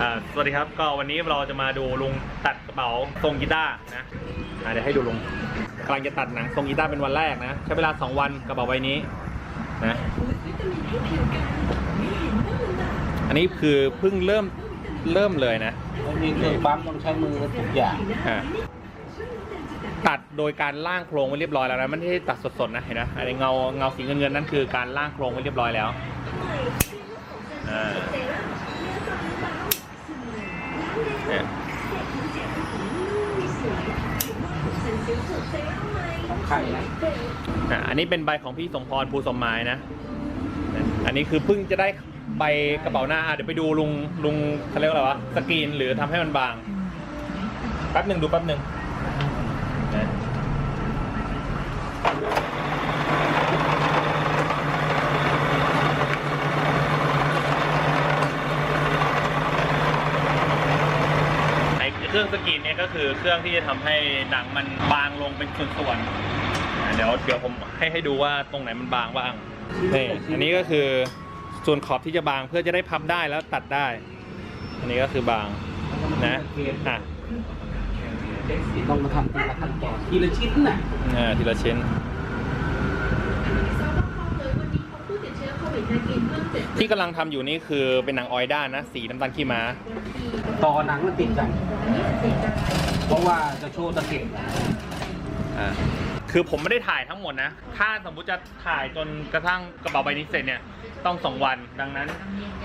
อ่าสวัสดีครับก็วันนี้เราจะมาดูลุงตัดกระเป๋าทรงกีตาร์นะอ่าเดี๋ยวให้ดูลุงกำลังจะตัดหนังทรงกีตาร์เป็นวันแรกนะใช้เวลา 2 วันกระเป๋าใบนี้นะอันนี้คือเพิ่งเริ่มเริ่มเลยนะมันมีเครื่องปั๊มต้องใช้มือทุกอย่างอ่าตัดโดยการล่างโครงไว้เรียบร้อยแล้วนะไม่ได้ตัดสดๆนะเห็นไหมอันนี้เงาเงาสีเงินเงินๆนั่นคือการล่างโครงไว้เรียบร้อยแล้วอ่าเนี่ย ของใครนะอะอันนี้เป็นใบของพี่สมพรภูสมหมายนะ อันนี้คือเพิ่งจะได้ใบกระเป๋าหน้าอะเดี๋ยวไปดูลุงลุงเขาเรียกว่าอะไรวะสกรีนหรือทำให้มันบางแป๊บหนึ่งดูแป๊บหนึ่งนะไอ เครื่องสกรีนเนี่ยก็คือเครื่องที่จะทำให้หนังมันบางลงเป็นส่วนๆอะเดี๋ยวเดี๋ยวผมให้ให้ดูว่าตรงไหนมันบางบ้างนี่อันนี้ก็คือส่วนขอบที่จะบางเพื่อจะได้พับได้แล้วตัดได้ อันนี้ก็คือบางนะอะต้องมาทำทีละขั้นตอนทีละชิ้นน่ะอ่าทีละชิ้น ที่กำลังทำอยู่นี่คือเป็นหนังออยด้านนะ สีน้ำตาลขี้ม้า ต่อหนังมันติดกัน เพราะว่าจะโชว์ตะเข็บอ่าคือผมไม่ได้ถ่ายทั้งหมดนะ ถ้าสมมุติจะถ่ายจนกระทั่งกระเป๋าใบนี้เสร็จเนี่ยต้องสองวัน ดังนั้น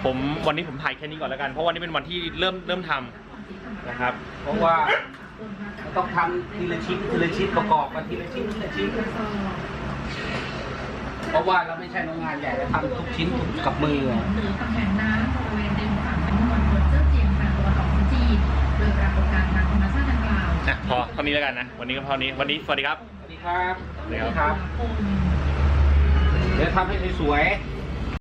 ผมวันนี้ผมถ่ายแค่นี้ก่อนแล้วกัน เพราะวันนี้เป็นวันที่เริ่มเริ่มทำนะครับ เพราะว่าต้องทำทีละชิ้นทีละชิ้นประกอบกันทีละชิ้นทีละชิ้น เพราะว่าเราไม่ใช่โรงงานใหญ่เราทำทุกชิ้นกับมือหนือฝั่งแห่งน้ำบริเวณริมฝั่งเป็นมณฑลเจ้าเจียงทางตะวันออกของจีนโดยปรากฏการทางธรรมชาติดังลาวนะพอเท่านี้แล้วกันนะ วันนี้ก็เท่านี้ วันนี้สวัสดีครับ สวัสดีครับ สวัสดีครับครับเดี๋ยวทำให้สวยๆ